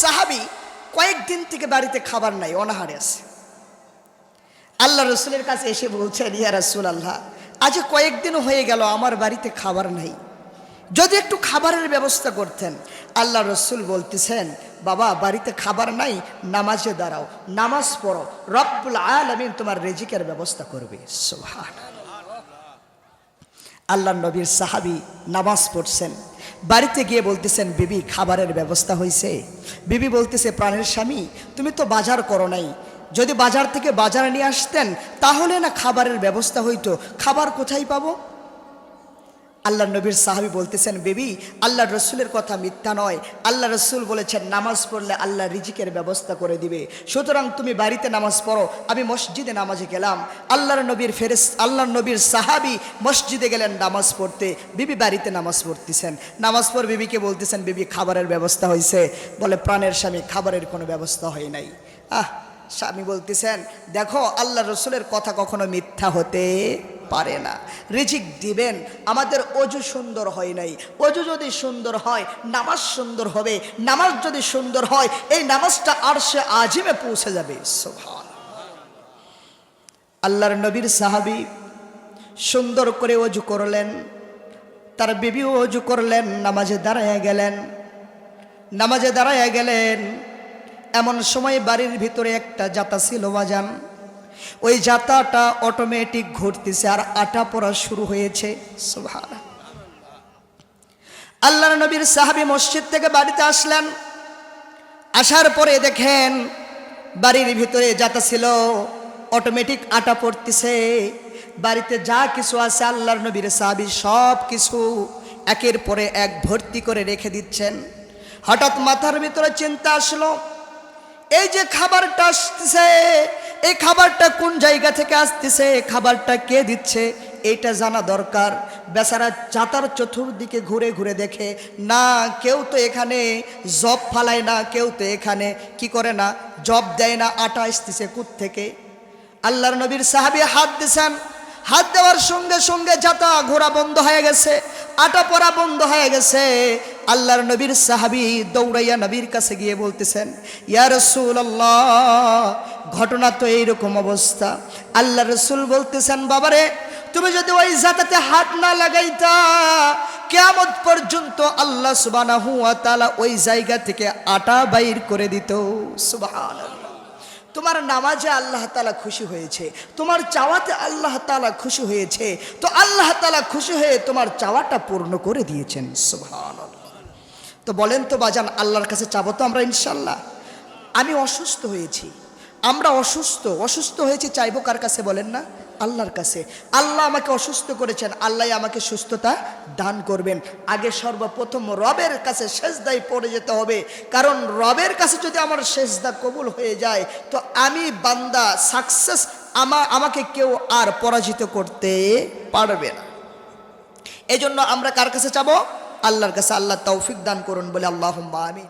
সাহাবি কয়েকদিন থেকে বাড়িতে খাবার নাই, অনাহারে আছে। আল্লাহ রসুলের কাছে এসে বলছেন, ইয়া রসুল আল্লাহ আজ কয়েকদিন হয়ে গেল, আমার বাড়িতে খাবার নাই। যদি একটু খাবারের ব্যবস্থা করতেন। আল্লাহ রসুল বলতেছেন, বাবা, বাড়িতে খাবার নাই, নামাজে দাঁড়াও, নামাজ পড়ো, রব্বুল আলমিন তোমার রেজিকের ব্যবস্থা করবে। সুবহান আল্লাহ নবীর সাহাবি নামাজ পড়ছেন। বাড়িতে গিয়ে বলতেছেন, বিবি, খাবারের ব্যবস্থা হয়েছে বিবি বলতেছে, প্রাণের স্বামী, তুমি তো বাজার করো নাই। যদি বাজার থেকে বাজার নিয়ে আসতেন, তাহলে না খাবারের ব্যবস্থা হইতো। খাবার কোথায় পাবো? আল্লাহ নবীর সাহাবি বলতেছেন, বেবি, আল্লাহ রসুলের কথা মিথ্যা নয়। আল্লাহ রসুল বলেছেন, নামাজ পড়লে আল্লাহ রিজিকের ব্যবস্থা করে দিবে। সুতরাং তুমি বাড়িতে নামাজ পড়ো, আমি মসজিদে নামাজে গেলাম। আল্লাহর নবীর ফেরেস আল্লাহ নবীর সাহাবি মসজিদে গেলেন নামাজ পড়তে। বিবি বাড়িতে নামাজ পড়তেছেন। নামাজ পড় বিবিকে বলতেছেন, বিবি, খাবারের ব্যবস্থা হয়েছে বলে, প্রাণের স্বামী, খাবারের কোনো ব্যবস্থা হয় নাই। আহ, স্বামী বলতেছেন, দেখো, আল্লাহ রসুলের কথা কখনো মিথ্যা হতে পারে না। রিজিক দিবেন, আমাদের অজু সুন্দর হয় নাই। অজু যদি সুন্দর হয়, নামাজ সুন্দর হবে। নামাজ যদি সুন্দর হয়, এই নামাজটা আর সে আজিমে পৌঁছে যাবে। আল্লাহর নবীর সাহাবি সুন্দর করে অজু করলেন। তার বিবিও অজু করলেন, নামাজে দাঁড়াইয়া গেলেন। নামাজে দাঁড়াইয়া গেলেন। এমন সময় বাড়ির ভিতরে একটা জাতা ছিল বাজান। ওই জাতাটা অটোমেটিক ঘুরতেছে আর আটা পড়া শুরু হয়েছে। আল্লাহর নবীর সাহাবী মসজিদ থেকে বাড়িতে আসলেন। আসার পরে দেখেন বাড়ির ভিতরে যাতা ছিল অটোমেটিক আটা পড়তেছে। বাড়িতে যা কিছু আছে আল্লাহর নবীর সাহাবী সব কিছু একের পরে এক ভর্তি করে রেখে দিচ্ছেন। হঠাৎ মাথার ভিতরে চিন্তা আসলো, এই যে খাবারটা আসতেছে এই খাবারটা কোন জায়গা থেকে আসতেছে? খাবারটা কে দিচ্ছে? এটা জানা দরকার। বেচারা চাতার চতুর্দিকে ঘুরে ঘুরে দেখে, না, কেউ তো এখানে জব ফালায় না, কেউ তো এখানে কি করে না, জব দেয় না, আটা আসতেছে কুত থেকে আল্লাহর নবীর সাহাবি হাত দিছেন। হাত দেওয়ার সঙ্গে সঙ্গে যাতা ঘোরা বন্ধ হয়ে গেছে, আটা পরা বন্ধ হয়ে গেছে। আল্লাহর নবীর সাহাবি দৌড়াইয়া নবীর কাছে গিয়ে বলতেছেন, ইয়া রসুল আল্লাহ ঘটনা তো এইরকম অবস্থা। আল্লাহ রসুল বলতেছেন, বাবারে, তুমি যদি ওই জাতাতে হাত না লাগাইতা কেমন পর্যন্ত আল্লাহ তাআলা ওই জায়গা থেকে আটা বাইর করে দিত। সুবহানাল্লাহ। তোমার নামাজে আল্লাহ তালা খুশি হয়েছে, তোমার চাওয়াতে আল্লাহ তালা খুশি হয়েছে, তো আল্লাহ তালা খুশি হয়ে তোমার চাওয়াটা পূর্ণ করে দিয়েছেন, সুবহানাল্লাহ। তো বলেন তো বাজান, আল্লাহর কাছে চাবো তো আমরা ইনশাল্লাহ। আমি অসুস্থ হয়েছি। আমরা অসুস্থ অসুস্থ হয়েছি, চাইব কার কাছে বলেন না? আল্লাহর কাছে। আল্লাহ আমাকে অসুস্থ করেছেন, আল্লাহ আমাকে সুস্থতা দান করবেন। আগে সর্বপ্রথম রবের কাছে সেজদাই পড়ে যেতে হবে। কারণ রবের কাছে যদি আমার সেজদা কবুল হয়ে যায়, তো আমি বান্দা সাকসেস আমা, আমাকে কেউ আর পরাজিত করতে পারবে না। এজন্য আমরা কার কাছে চাবো? আল্লাহর কাছে আল্লাহ তৌফিক দান করুন বলে আল্লাহ আমি